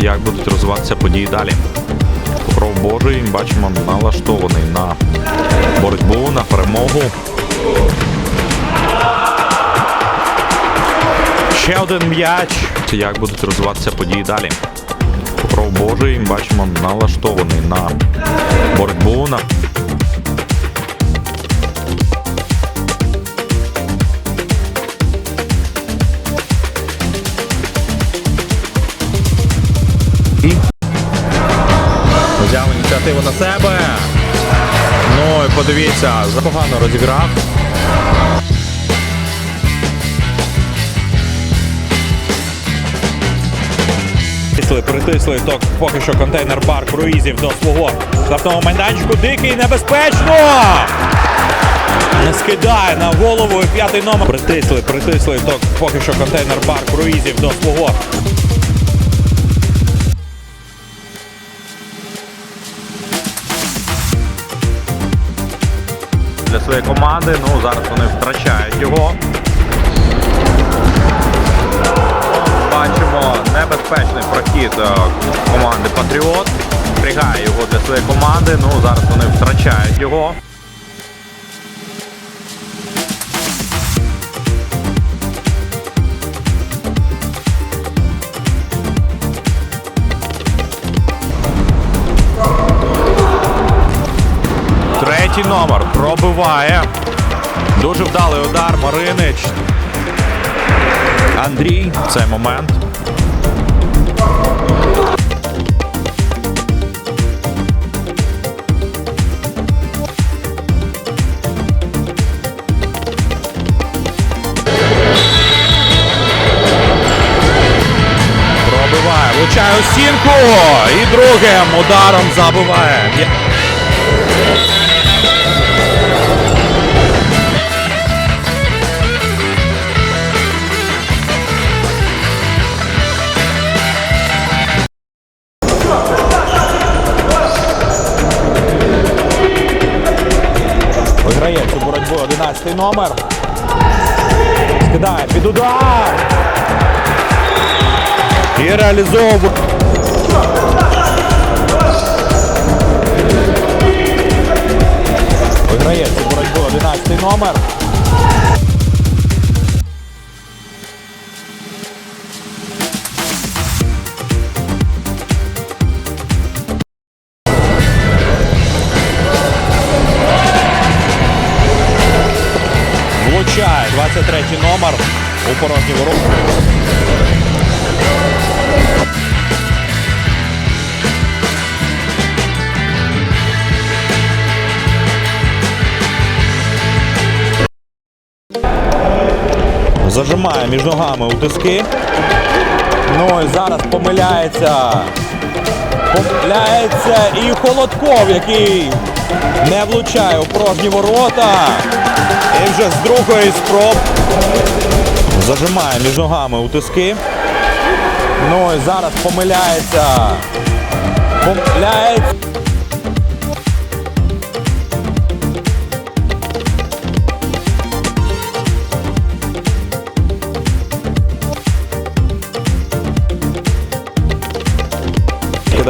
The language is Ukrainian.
як будуть розвиватися події далі. Покров Божий, бачимо, налаштований на боротьбу, на перемогу. Ще один м'яч. Як будуть розвиватися події далі. Покров Божий, бачимо, налаштований на боротьбу, на Взяв ініціативу на себе. Ну і подивіться, запогано розіграв. Притисли, притисли ток, поки що контейнер бар круїзів до свого штрафного майданчику. Дикий небезпечно! Не скидає на голову п'ятий номер. Притисли, притисли ток, поки що контейнер бар круїзів до свого для своєї команди. Ну, зараз вони втрачають його. Бачимо небезпечний прохід е, команди Патріот. Пригає його для своєї команди. Ну, зараз вони втрачають його. Третій номер пробиває. Дуже вдалий удар Маринич. Андрій, цей момент. Пробиває, влучає у стінку. І другим ударом забиває. Виграє цю боротьбу 11 номер. Скидає під удар. І реалізовує. Виграє цю боротьбу 11 номер. Влучає 23 номер у порожні ворота. Зажимає між ногами у тиски. Ну і зараз помиляється. Помиляється і Холодков, який не влучає у порожні ворота. І вже з другої спроб зажимає між ногами у тиски. Ну і зараз помиляється. Помиляється.